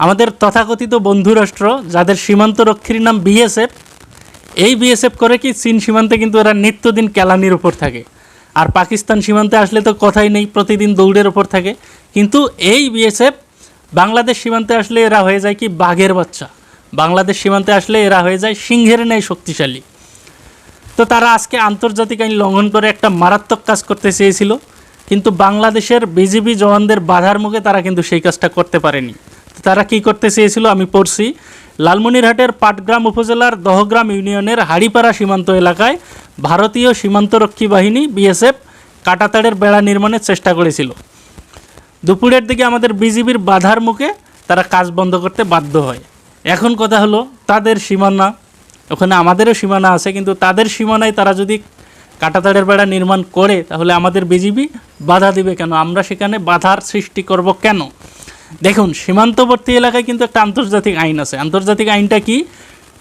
আমাদের তথাকথিত বন্ধুরাষ্ট্র যাদের সীমান্ত রক্ষীর নাম বিএসএফ এই বিএসএফ করে কি চীন সীমান্তে কিন্তু এরা নিত্যদিন কেলানির উপর থাকে। আর পাকিস্তান সীমান্তে আসলে তো কথাই নেই, প্রতিদিন দৌড়ের ওপর থাকে। কিন্তু এই বিএসএফ বাংলাদেশ সীমান্তে আসলে এরা হয়ে যায় কি বাঘের বাচ্চা। বাংলাদেশ সীমান্তে আসলে এরা হয়ে যায় সিংহের ন্যায় শক্তিশালী। তো তারা আজকে আন্তর্জাতিক আইন লঙ্ঘন করে একটা মারাত্মক কাজ করতে চেয়েছিল, কিন্তু বাংলাদেশের বিজিবি জওয়ানদের বাধার মুখে তারা কিন্তু সেই কাজটা করতে পারেনি। তারা কি করতে চেয়েছিল আমি পড়ছি। লালমনিরহাটের পাটগ্রাম উপজেলার দহগ্রাম ইউনিয়নের হাড়িপাড়া সীমান্ত এলাকায় ভারতীয় সীমান্তরক্ষী বাহিনী, বিএসএফ কাটাতাড়ের বেড়া নির্মাণের চেষ্টা করেছিল। দুপুরের দিকে আমাদের বিজিবির বাধার মুখে তারা কাজ বন্ধ করতে বাধ্য হয়। এখন কথা হলো, তাদের সীমানা, ওখানে আমাদেরও সীমানা আছে, কিন্তু তাদের সীমানায় তারা যদি কাটাতাড়ের বেড়া নির্মাণ করে, তাহলে আমাদের বিজিবি বাধা দিবে কেন? আমরা সেখানে বাধার সৃষ্টি করব কেন? দেখুন, সীমান্তবর্তী এলাকায় কিন্তু একটা আন্তর্জাতিক আইন আছে। আন্তর্জাতিক আইনটা কি?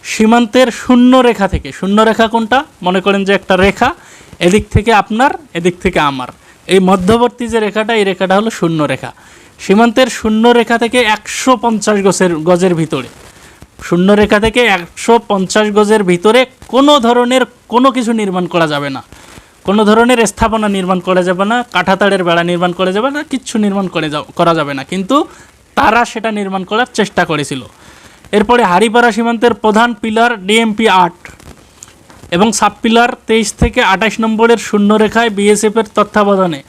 সীমান্তের শূন্য রেখা থেকে। শূন্য রেখা কোনটা? মনে করেন যে একটা রেখা, এদিক থেকে আপনার, এদিক থেকে আমার। এই মধ্যবর্তী যে রেখাটা, এই রেখাটা হলো শূন্য রেখা। সীমান্তের শূন্য রেখা থেকে একশো পঞ্চাশ গজের গজের ভিতরে। শূন্য রেখা থেকে একশো পঞ্চাশ গজের ভিতরে কোনো ধরনের কোনো কিছু নির্মাণ করা যাবে না। কোনো ধরনের স্থাপনা নির্মাণ করা যাবে না, কাঁঠাতাড়ের বেড়া নির্মাণ করা যাবে না, কিচ্ছু নির্মাণ করে করা যাবে না। কিন্তু তারা সেটা নির্মাণ করার চেষ্টা করেছিল। এরপরে হারিপাড়া সীমান্তের প্রধান পিলার ডিএমপি আট এবং সাব পিলার তেইশ থেকে আঠাশ নম্বরের শূন্য রেখায় বিএসএফের তত্ত্বাবধানে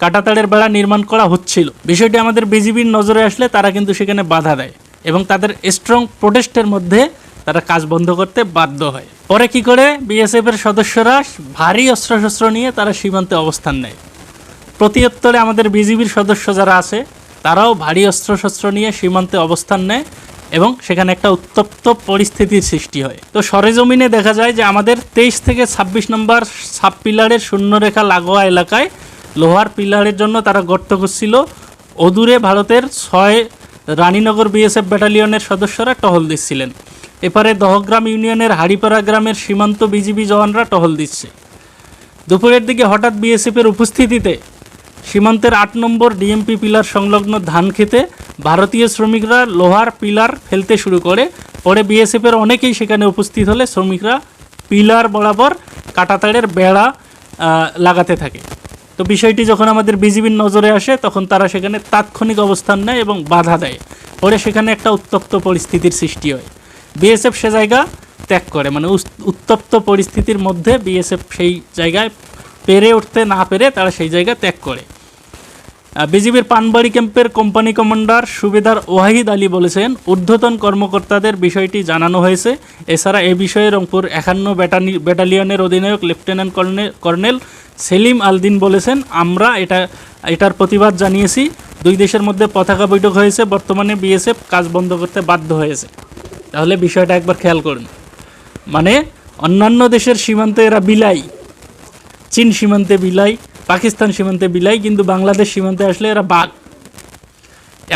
কাটাতাড়ের বেড়া নির্মাণ করা হচ্ছিল। বিষয়টি আমাদের বিজিবির নজরে আসলে তারা কিন্তু সেখানে বাধা দেয় এবং তাদের স্ট্রং প্রোটেস্টের মধ্যে তারা কাজ বন্ধ করতে বাধ্য হয়। পরে কি করে? বিএসএফের সদস্যরা ভারী অস্ত্রশস্ত্র নিয়ে তারা সীমান্তে অবস্থান নেয়। প্রতিউত্তরে আমাদের বিজিবির সদস্য যারা আছে, তারাও ভারী অস্ত্রশস্ত্র নিয়ে সীমান্তে অবস্থান নেয় এবং সেখানে একটা উত্তপ্ত পরিস্থিতির সৃষ্টি হয়। তো সরেজমিনে দেখা যায় যে আমাদের তেইশ থেকে ছাব্বিশ নম্বর সাব পিলারের শূন্যরেখা লাগোয়া এলাকায় লোহার পিলারের জন্য তারা গর্ত করছিল অদূরে ভারতের ছয় রানীনগর বিএসএফ ব্যাটালিয়নের সদস্যরা টহল দিচ্ছিলেন। এপারে দহগ্রাম ইউনিয়নের হাড়িপাড়া গ্রামের সীমান্ত বিজিবি জওয়ানরা টহল দিচ্ছে। দুপুরের দিকে হঠাৎ বিএসএফের উপস্থিতিতে সীমান্তের আট নম্বর ডিএমপি পিলার সংলগ্ন ধান খেতে ভারতীয় শ্রমিকরা লোহার পিলার ফেলতে শুরু করে। পরে বিএসএফের অনেকেই সেখানে উপস্থিত হলে শ্রমিকরা পিলার বরাবর কাটাতাড়ের বেড়া লাগাতে থাকে। তো বিষয়টি যখন আমাদের বিজিবির নজরে আসে, তখন তারা সেখানে তাৎক্ষণিক অবস্থান নেয় এবং বাধা দেয়। পরে সেখানে একটা উত্তপ্ত পরিস্থিতির সৃষ্টি হয়। বিএসএফ সে জায়গা ত্যাগ করে। মানে উত্তপ্ত পরিস্থিতির মধ্যে বিএসএফ সেই জায়গায় পেরে উঠতে না পেরে তারা সেই জায়গা ত্যাগ করে। বিজিবির পানবাড়ি ক্যাম্পের কোম্পানি কমান্ডার সুবেদার ওয়াহিদ আলী বলেছেন, ঊর্ধ্বতন কর্মকর্তাদের বিষয়টি জানানো হয়েছে। এছাড়া এ বিষয়ে রংপুর একান্ন ব্যাটালিয়নের অধিনায়ক লেফটেন্যান্ট কর্নেল সেলিম আলদিন বলেছেন, আমরা এটা, এটার প্রতিবাদ জানিয়েছি। দুই দেশের মধ্যে পতাকা বৈঠক হয়েছে। বর্তমানে বিএসএফ কাজ বন্ধ করতে বাধ্য হয়েছে। তাহলে বিষয়টা একবার খেয়াল করুন। মানে অন্যান্য দেশের সীমান্তে এরা বিলাই। চীন সীমান্তে বিলাই, পাকিস্তান সীমান্তে বিলাই, কিন্তু বাংলাদেশ সীমান্তে আসলে এরা বাঘ।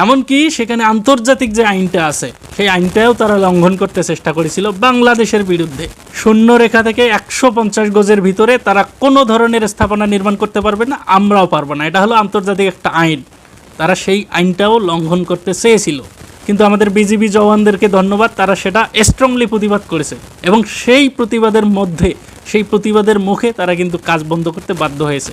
এমনকি সেখানে আন্তর্জাতিক যে আইনটা আছে, সেই আইনটাও তারা লঙ্ঘন করতে চেষ্টা করেছিল বাংলাদেশের বিরুদ্ধে। শূন্য রেখা থেকে একশো পঞ্চাশ গজের ভিতরে তারা কোনো ধরনের স্থাপনা নির্মাণ করতে পারবে না, আমরাও পারব না। এটা হলো আন্তর্জাতিক একটা আইন। তারা সেই আইনটাও লঙ্ঘন করতে চেয়েছিল। কিন্তু আমাদের বিজিবি জওয়ানদেরকে ধন্যবাদ, তারা সেটা স্ট্রংলি প্রতিবাদ করেছে। এবং সেই প্রতিবাদের মধ্যে, সেই প্রতিবাদের মুখে তারা কিন্তু কাজ বন্ধ করতে বাধ্য হয়েছে।